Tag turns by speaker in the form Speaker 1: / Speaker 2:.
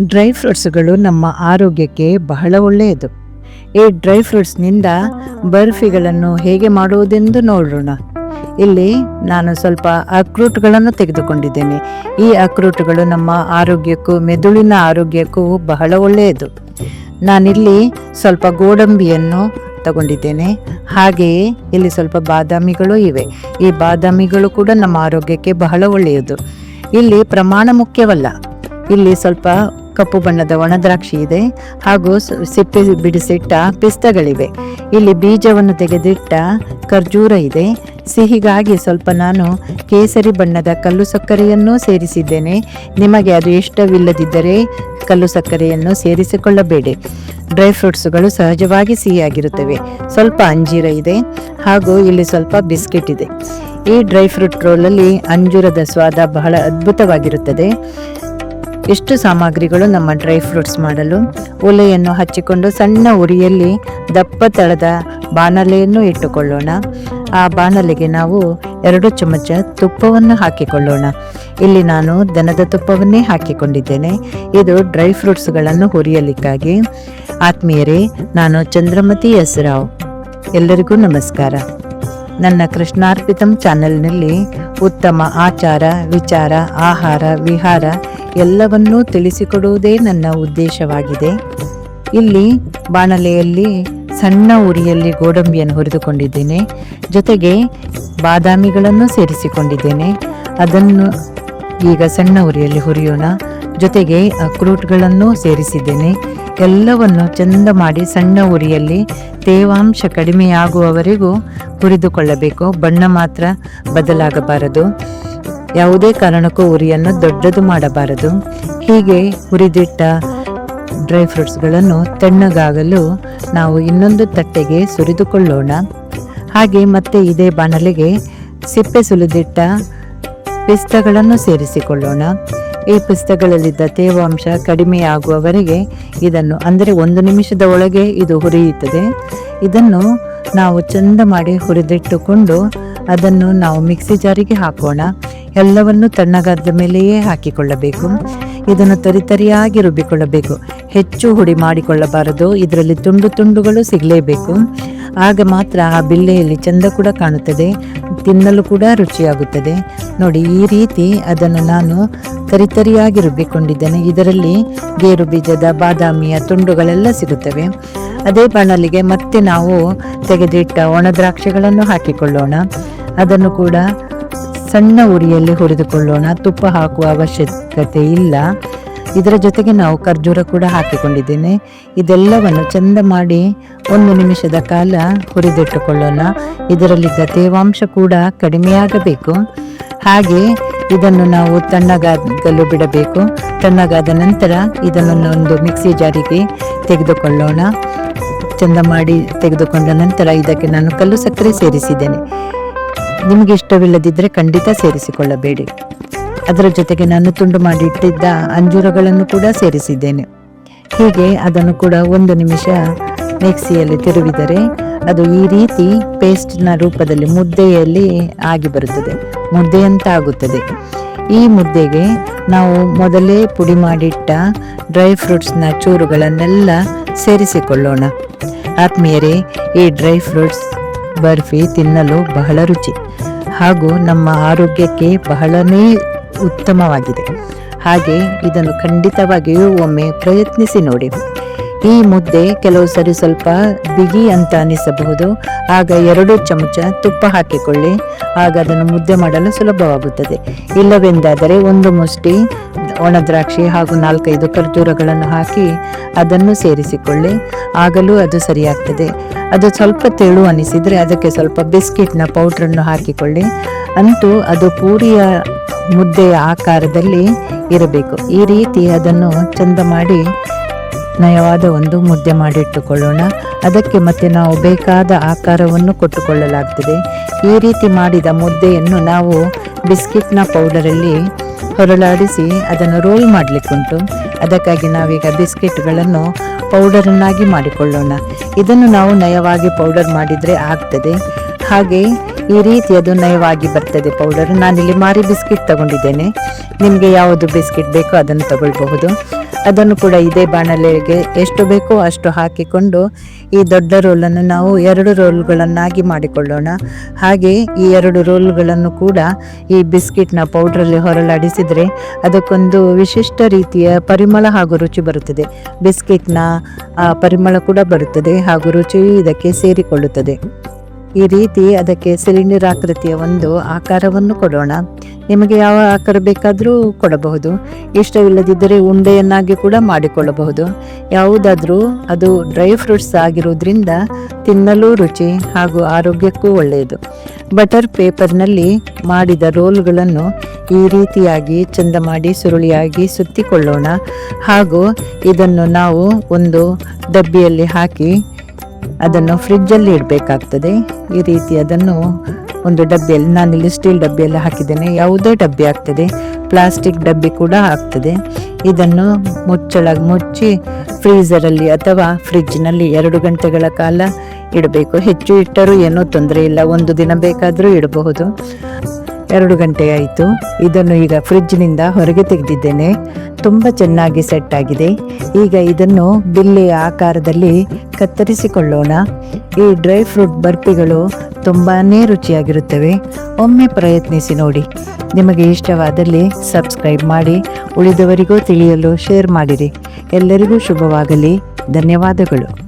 Speaker 1: Dry ಫ್ರೂಟ್ಸ್ಗಳು ನಮ್ಮ ಆರೋಗ್ಯಕ್ಕೆ ಬಹಳ ಒಳ್ಳೆಯದು. ಈ ಡ್ರೈ ಫ್ರೂಟ್ಸ್ನಿಂದ ಬರ್ಫಿಗಳನ್ನು ಹೇಗೆ ಮಾಡುವುದೆಂದು ನೋಡೋಣ. ಇಲ್ಲಿ ನಾನು ಸ್ವಲ್ಪ ಅಕ್ರೂಟ್ಗಳನ್ನು ತೆಗೆದುಕೊಂಡಿದ್ದೇನೆ. ಈ ಅಕ್ರೂಟ್ಗಳು ನಮ್ಮ ಆರೋಗ್ಯಕ್ಕೂ, ಮೆದುಳಿನ ಆರೋಗ್ಯಕ್ಕೂ ಬಹಳ ಒಳ್ಳೆಯದು. ನಾನಿಲ್ಲಿ ಸ್ವಲ್ಪ ಗೋಡಂಬಿಯನ್ನು ತಗೊಂಡಿದ್ದೇನೆ. ಹಾಗೆಯೇ ಇಲ್ಲಿ ಸ್ವಲ್ಪ ಬಾದಾಮಿಗಳು ಇವೆ. ಈ ಬಾದಾಮಿಗಳು ಕೂಡ ನಮ್ಮ ಆರೋಗ್ಯಕ್ಕೆ ಬಹಳ ಒಳ್ಳೆಯದು. ಇಲ್ಲಿ ಪ್ರಮಾಣ ಮುಖ್ಯವಲ್ಲ. ಇಲ್ಲಿ ಸ್ವಲ್ಪ ಕಪ್ಪು ಬಣ್ಣದ ಒಣದ್ರಾಕ್ಷಿ ಇದೆ ಹಾಗೂ ಸಿಪ್ಪೆ ಬಿಡಿಸಿಟ್ಟ ಪಿಸ್ತಗಳಿವೆ. ಇಲ್ಲಿ ಬೀಜವನ್ನು ತೆಗೆದಿಟ್ಟ ಖರ್ಜೂರ ಇದೆ. ಸಿಹಿಗಾಗಿ ಸ್ವಲ್ಪ ನಾನು ಕೇಸರಿ ಬಣ್ಣದ ಕಲ್ಲು ಸಕ್ಕರೆಯನ್ನೂ ಸೇರಿಸಿದ್ದೇನೆ. ನಿಮಗೆ ಅದು ಇಷ್ಟವಿಲ್ಲದಿದ್ದರೆ ಕಲ್ಲು ಸಕ್ಕರೆಯನ್ನು ಸೇರಿಸಿಕೊಳ್ಳಬೇಡಿ. ಡ್ರೈ ಫ್ರೂಟ್ಸ್ಗಳು ಸಹಜವಾಗಿ ಸಿಹಿಯಾಗಿರುತ್ತವೆ. ಸ್ವಲ್ಪ ಅಂಜೀರ ಇದೆ ಹಾಗೂ ಇಲ್ಲಿ ಸ್ವಲ್ಪ ಬಿಸ್ಕೆಟ್ ಇದೆ. ಈ ಡ್ರೈ ಫ್ರೂಟ್ ರೋಲಲ್ಲಿ ಅಂಜೂರದ ಸ್ವಾದ ಬಹಳ ಅದ್ಭುತವಾಗಿರುತ್ತದೆ. ಇಷ್ಟು ಸಾಮಗ್ರಿಗಳು ನಮ್ಮ ಡ್ರೈ ಫ್ರೂಟ್ಸ್ ಮಾಡಲು. ಒಲೆಯನ್ನು ಹಚ್ಚಿಕೊಂಡು ಸಣ್ಣ ಉರಿಯಲ್ಲಿ ದಪ್ಪ ತಳದ ಬಾಣಲೆಯನ್ನು ಇಟ್ಟುಕೊಳ್ಳೋಣ. ಆ ಬಾಣಲೆಗೆ ನಾವು ಎರಡು ಚಮಚ ತುಪ್ಪವನ್ನು ಹಾಕಿಕೊಳ್ಳೋಣ. ಇಲ್ಲಿ ನಾನು ದನದ ತುಪ್ಪವನ್ನೇ ಹಾಕಿಕೊಂಡಿದ್ದೇನೆ. ಇದು ಡ್ರೈ ಫ್ರೂಟ್ಸ್ಗಳನ್ನು ಹುರಿಯಲಿಕ್ಕಾಗಿ. ಆತ್ಮೀಯರೇ, ನಾನು ಚಂದ್ರಮತಿ ಎಸ್ ರಾವ್. ಎಲ್ಲರಿಗೂ ನಮಸ್ಕಾರ. ನನ್ನ ಕೃಷ್ಣಾರ್ಪಿತಂ ಚಾನೆಲ್ನಲ್ಲಿ ಉತ್ತಮ ಆಚಾರ, ವಿಚಾರ, ಆಹಾರ, ವಿಹಾರ ಎಲ್ಲವನ್ನೂ ತಿಳಿಸಿಕೊಡುವುದೇ ನನ್ನ ಉದ್ದೇಶವಾಗಿದೆ. ಇಲ್ಲಿ ಬಾಣಲೆಯಲ್ಲಿ ಸಣ್ಣ ಉರಿಯಲ್ಲಿ ಗೋಡಂಬಿಯನ್ನು ಹುರಿದುಕೊಂಡಿದ್ದೇನೆ. ಜೊತೆಗೆ ಬಾದಾಮಿಗಳನ್ನು ಸೇರಿಸಿಕೊಂಡಿದ್ದೇನೆ. ಅದನ್ನು ಈಗ ಸಣ್ಣ ಉರಿಯಲ್ಲಿ ಹುರಿಯೋಣ. ಜೊತೆಗೆ ಅಕ್ರೂಟ್ಗಳನ್ನು ಸೇರಿಸಿದ್ದೇನೆ. ಎಲ್ಲವನ್ನು ಚಂದ ಮಾಡಿ ಸಣ್ಣ ಉರಿಯಲ್ಲಿ ತೇವಾಂಶ ಕಡಿಮೆಯಾಗುವವರೆಗೂ ಹುರಿದುಕೊಳ್ಳಬೇಕು. ಬಣ್ಣ ಮಾತ್ರ ಬದಲಾಗಬಾರದು. ಯಾವುದೇ ಕಾರಣಕ್ಕೂ ಉರಿಯನ್ನು ದೊಡ್ಡದು ಮಾಡಬಾರದು. ಹೀಗೆ ಹುರಿದಿಟ್ಟ ಡ್ರೈ ಫ್ರೂಟ್ಸ್ಗಳನ್ನು ತಣ್ಣಗಾಗಲು ನಾವು ಇನ್ನೊಂದು ತಟ್ಟೆಗೆ ಸುರಿದುಕೊಳ್ಳೋಣ. ಹಾಗೆ ಮತ್ತೆ ಇದೇ ಬಾಣಲೆಗೆ ಸಿಪ್ಪೆ ಸುಲಿದಿಟ್ಟ ಪಿಸ್ತಗಳನ್ನು ಸೇರಿಸಿಕೊಳ್ಳೋಣ. ಈ ಪಿಸ್ತಗಳಲ್ಲಿದ್ದ ತೇವಾಂಶ ಕಡಿಮೆಯಾಗುವವರೆಗೆ ಇದನ್ನು ಅಂದರೆ ಒಂದು ನಿಮಿಷದ ಒಳಗೆ ಇದು ಹುರಿಯುತ್ತದೆ. ಇದನ್ನು ನಾವು ಚಂದ ಮಾಡಿ ಹುರಿದಿಟ್ಟುಕೊಂಡು ಅದನ್ನು ನಾವು ಮಿಕ್ಸಿ ಜಾರಿಗೆ ಹಾಕೋಣ. ಎಲ್ಲವನ್ನು ತಣ್ಣಗಾದ ಮೇಲೆಯೇ ಹಾಕಿಕೊಳ್ಳಬೇಕು. ಇದನ್ನು ತರಿತರಿಯಾಗಿ ರುಬ್ಬಿಕೊಳ್ಳಬೇಕು. ಹೆಚ್ಚು ಹುಡಿ ಮಾಡಿಕೊಳ್ಳಬಾರದು. ಇದರಲ್ಲಿ ತುಂಡು ತುಂಡುಗಳು ಸಿಗಲೇಬೇಕು. ಆಗ ಮಾತ್ರ ಆ ಬಿಲ್ಲೆಯಲ್ಲಿ ಚಂದ ಕೂಡ ಕಾಣುತ್ತದೆ. ತಿನ್ನಲು ಕೂಡ ರುಚಿಯಾಗುತ್ತದೆ. ನೋಡಿ, ಈ ರೀತಿ ಅದನ್ನು ನಾನು ತರಿತರಿಯಾಗಿ ರುಬ್ಬಿಕೊಂಡಿದ್ದೇನೆ. ಇದರಲ್ಲಿ ಗೇರು ಬೀಜದ ಬಾದಾಮಿಯ ತುಂಡುಗಳೆಲ್ಲ ಸಿಗುತ್ತವೆ. ಅದೇ ಬಾಣಲಿಗೆ ಮತ್ತೆ ನಾವು ತೆಗೆದಿಟ್ಟ ಒಣ ದ್ರಾಕ್ಷಿಗಳನ್ನು ಹಾಕಿಕೊಳ್ಳೋಣ. ಅದನ್ನು ಕೂಡ ಸಣ್ಣ ಉರಿಯಲ್ಲಿ ಹುರಿದುಕೊಳ್ಳೋಣ. ತುಪ್ಪ ಹಾಕುವ ಅವಶ್ಯಕತೆ ಇಲ್ಲ. ಇದರ ಜೊತೆಗೆ ನಾವು ಖರ್ಜೂರ ಕೂಡ ಹಾಕಿಕೊಂಡಿದ್ದೇನೆ. ಇದೆಲ್ಲವನ್ನು ಚಂದ ಮಾಡಿ ಒಂದು ನಿಮಿಷದ ಕಾಲ ಹುರಿದಿಟ್ಟುಕೊಳ್ಳೋಣ. ಇದರಲ್ಲಿದ್ದ ತೇವಾಂಶ ಕೂಡ ಕಡಿಮೆಯಾಗಬೇಕು. ಹಾಗೆ ಇದನ್ನು ನಾವು ತಣ್ಣಗಾಗಲು ಬಿಡಬೇಕು. ತಣ್ಣಗಾದ ನಂತರ ಇದನ್ನು ಒಂದು ಮಿಕ್ಸಿ ಜಾರಿಗೆ ತೆಗೆದುಕೊಳ್ಳೋಣ. ಚಂದ ಮಾಡಿ ತೆಗೆದುಕೊಂಡ ನಂತರ ಇದಕ್ಕೆ ನಾನು ಕಲ್ಲು ಸಕ್ಕರೆ ಸೇರಿಸಿದ್ದೇನೆ. ನಿಮಗೆ ಇಷ್ಟವಿಲ್ಲದಿದ್ದರೆ ಖಂಡಿತ ಸೇರಿಸಿಕೊಳ್ಳಬೇಡಿ. ಅದರ ಜೊತೆಗೆ ನಾನು ತುಂಡು ಮಾಡಿ ಇಟ್ಟಿದ್ದ ಅಂಜೂರಗಳನ್ನು ಕೂಡ ಸೇರಿಸಿದ್ದೇನೆ. ಹೀಗೆ ಅದನ್ನು ಕೂಡ ಒಂದು ನಿಮಿಷ ಮಿಕ್ಸಿಯಲ್ಲಿ ತಿರುವಿದರೆ ಅದು ಈ ರೀತಿ ಪೇಸ್ಟ್ನ ರೂಪದಲ್ಲಿ ಮುದ್ದೆಯಲ್ಲಿ ಆಗಿ ಬರುತ್ತದೆ. ಮುದ್ದೆಯಂತ ಆಗುತ್ತದೆ. ಈ ಮುದ್ದೆಗೆ ನಾವು ಮೊದಲೇ ಪುಡಿ ಮಾಡಿಟ್ಟ ಡ್ರೈ ಫ್ರೂಟ್ಸ್ನ ಚೂರುಗಳನ್ನೆಲ್ಲ ಸೇರಿಸಿಕೊಳ್ಳೋಣ. ಆತ್ಮೀಯರೇ, ಈ ಡ್ರೈ ಫ್ರೂಟ್ಸ್ ಬರ್ಫಿ ತಿನ್ನಲು ಬಹಳ ರುಚಿ ಹಾಗೂ ನಮ್ಮ ಆರೋಗ್ಯಕ್ಕೆ ಬಹಳನೇ ಉತ್ತಮವಾಗಿದೆ. ಹಾಗೆ ಇದನ್ನು ಖಂಡಿತವಾಗಿಯೂ ಒಮ್ಮೆ ಪ್ರಯತ್ನಿಸಿ ನೋಡಿ. ಈ ಮುದ್ದೆ ಕೆಲವು ಸರಿ ಸ್ವಲ್ಪ ಬಿಗಿ ಅಂತ ಅನಿಸಬಹುದು. ಆಗ ಎರಡು ಚಮಚ ತುಪ್ಪ ಹಾಕಿಕೊಳ್ಳಿ. ಆಗ ಅದನ್ನು ಮುದ್ದೆ ಮಾಡಲು ಸುಲಭವಾಗುತ್ತದೆ. ಇಲ್ಲವೆಂದಾದರೆ ಒಂದು ಮುಷ್ಟಿ ಒಣ ದ್ರಾಕ್ಷಿ ಹಾಗೂ ನಾಲ್ಕೈದು ಖರ್ಜೂರಗಳನ್ನು ಹಾಕಿ ಅದನ್ನು ಸೇರಿಸಿಕೊಳ್ಳಿ. ಆಗಲೂ ಅದು ಸರಿಯಾಗ್ತದೆ. ಅದು ಸ್ವಲ್ಪ ತೆಳು ಅನಿಸಿದರೆ ಅದಕ್ಕೆ ಸ್ವಲ್ಪ ಬಿಸ್ಕಿಟ್ನ ಪೌಡ್ರನ್ನು ಹಾಕಿಕೊಳ್ಳಿ. ಅಂತೂ ಅದು ಪೂರಿಯ ಮುದ್ದೆಯ ಆಕಾರದಲ್ಲಿ ಇರಬೇಕು. ಈ ರೀತಿ ಅದನ್ನು ಚಂದ ಮಾಡಿ ನಯವಾದ ಒಂದು ಮುದ್ದೆ ಮಾಡಿಟ್ಟುಕೊಳ್ಳೋಣ. ಅದಕ್ಕೆ ಮತ್ತೆ ನಾವು ಬೇಕಾದ ಆಕಾರವನ್ನು ಕೊಟ್ಟುಕೊಳ್ಳಲಾಗ್ತದೆ. ಈ ರೀತಿ ಮಾಡಿದ ಮುದ್ದೆಯನ್ನು ನಾವು ಬಿಸ್ಕಿಟ್ನ ಪೌಡರಲ್ಲಿ ಹೊರಳಾಡಿಸಿ ಅದನ್ನು ರೋಲ್ ಮಾಡಲಿಕ್ಕುಂಟು. ಅದಕ್ಕಾಗಿ ನಾವೀಗ ಬಿಸ್ಕೆಟ್ಗಳನ್ನು ಪೌಡರನ್ನಾಗಿ ಮಾಡಿಕೊಳ್ಳೋಣ. ಇದನ್ನು ನಾವು ನಯವಾಗಿ ಪೌಡರ್ ಮಾಡಿದರೆ ಆಗ್ತದೆ. ಹಾಗೆ ಈ ರೀತಿ ಅದು ನಯವಾಗಿ ಬರ್ತದೆ ಪೌಡರ್. ನಾನಿಲ್ಲಿ ಮಾರಿ ಬಿಸ್ಕಿಟ್ ತಗೊಂಡಿದ್ದೇನೆ. ನಿಮಗೆ ಯಾವುದು ಬಿಸ್ಕಿಟ್ ಬೇಕೋ ಅದನ್ನು ತಗೊಳ್ಬಹುದು. ಅದನ್ನು ಕೂಡ ಇದೇ ಬಾಣಲೆಗೆ ಎಷ್ಟು ಬೇಕೋ ಅಷ್ಟು ಹಾಕಿಕೊಂಡು ಈ ದೊಡ್ಡ ರೋಲನ್ನು ನಾವು ಎರಡು ರೋಲ್ಗಳನ್ನಾಗಿ ಮಾಡಿಕೊಳ್ಳೋಣ. ಹಾಗೆ ಈ ಎರಡು ರೋಲ್ಗಳನ್ನು ಕೂಡ ಈ ಬಿಸ್ಕಿಟ್ನ ಪೌಡ್ರಲ್ಲಿ ಹೊರಲಾಡಿಸಿದರೆ ಅದಕ್ಕೊಂದು ವಿಶಿಷ್ಟ ರೀತಿಯ ಪರಿಮಳ ಹಾಗೂ ರುಚಿ ಬರುತ್ತದೆ. ಬಿಸ್ಕಿಟ್ನ ಪರಿಮಳ ಕೂಡ ಬರುತ್ತದೆ ಹಾಗೂ ರುಚಿಯು ಇದಕ್ಕೆ ಸೇರಿಕೊಳ್ಳುತ್ತದೆ. ಈ ರೀತಿ ಅದಕ್ಕೆ ಸಿಲಿಂಡರ್ ಆಕೃತಿಯ ಒಂದು ಆಕಾರವನ್ನು ಕೊಡೋಣ. ನಿಮಗೆ ಯಾವ ಆಕಾರ ಬೇಕಾದರೂ ಕೊಡಬಹುದು. ಇಷ್ಟವಿಲ್ಲದಿದ್ದರೆ ಉಂಡೆಯನ್ನಾಗಿ ಕೂಡ ಮಾಡಿಕೊಳ್ಳಬಹುದು. ಯಾವುದಾದರೂ ಅದು ಡ್ರೈ ಫ್ರೂಟ್ಸ್ ಆಗಿರೋದ್ರಿಂದ ತಿನ್ನಲು ರುಚಿ ಹಾಗೂ ಆರೋಗ್ಯಕ್ಕೂ ಒಳ್ಳೆಯದು. ಬಟರ್ ಪೇಪರ್ನಲ್ಲಿ ಮಾಡಿದ ರೋಲ್ಗಳನ್ನು ಈ ರೀತಿಯಾಗಿ ಚಂದ ಮಾಡಿ ಸುರುಳಿಯಾಗಿ ಸುತ್ತಿಕೊಳ್ಳೋಣ. ಹಾಗೂ ಇದನ್ನು ನಾವು ಒಂದು ಡಬ್ಬಿಯಲ್ಲಿ ಹಾಕಿ ಅದನ್ನು ಫ್ರಿಡ್ಜಲ್ಲಿ ಇಡಬೇಕಾಗ್ತದೆ. ಈ ರೀತಿ ಅದನ್ನು ಒಂದು ಡಬ್ಬಿಯಲ್ಲಿ, ನಾನಿಲ್ಲಿ ಸ್ಟೀಲ್ ಡಬ್ಬಿಯಲ್ಲಿ ಹಾಕಿದ್ದೇನೆ. ಯಾವುದೇ ಡಬ್ಬಿ ಆಗ್ತದೆ. ಪ್ಲಾಸ್ಟಿಕ್ ಡಬ್ಬಿ ಕೂಡ ಆಗ್ತದೆ. ಇದನ್ನು ಮುಚ್ಚಳ ಮುಚ್ಚಿ ಫ್ರೀಸರಲ್ಲಿ ಅಥವಾ ಫ್ರಿಡ್ಜ್ನಲ್ಲಿ ಎರಡು ಗಂಟೆಗಳ ಕಾಲ ಇಡಬೇಕು. ಹೆಚ್ಚು ಇಟ್ಟರೂ ಏನೂ ತೊಂದರೆ ಇಲ್ಲ. ಒಂದು ದಿನ ಬೇಕಾದರೂ ಇಡಬಹುದು. ಎರಡು ಗಂಟೆ ಆಯಿತು. ಇದನ್ನು ಈಗ ಫ್ರಿಡ್ಜ್ನಿಂದ ಹೊರಗೆ ತೆಗೆದಿದ್ದೇನೆ. ತುಂಬ ಚೆನ್ನಾಗಿ ಸೆಟ್ ಆಗಿದೆ. ಈಗ ಇದನ್ನು ಬಿಲ್ಲೆಯ ಆಕಾರದಲ್ಲಿ ಕತ್ತರಿಸಿಕೊಳ್ಳೋಣ. ಈ ಡ್ರೈ ಫ್ರೂಟ್ ಬರ್ಫಿಗಳು ತುಂಬಾ ರುಚಿಯಾಗಿರುತ್ತವೆ. ಒಮ್ಮೆ ಪ್ರಯತ್ನಿಸಿ ನೋಡಿ. ನಿಮಗೆ ಇಷ್ಟವಾದಲ್ಲಿ ಸಬ್ಸ್ಕ್ರೈಬ್ ಮಾಡಿ, ಉಳಿದವರಿಗೂ ತಿಳಿಯಲು ಶೇರ್ ಮಾಡಿರಿ. ಎಲ್ಲರಿಗೂ ಶುಭವಾಗಲಿ. ಧನ್ಯವಾದಗಳು.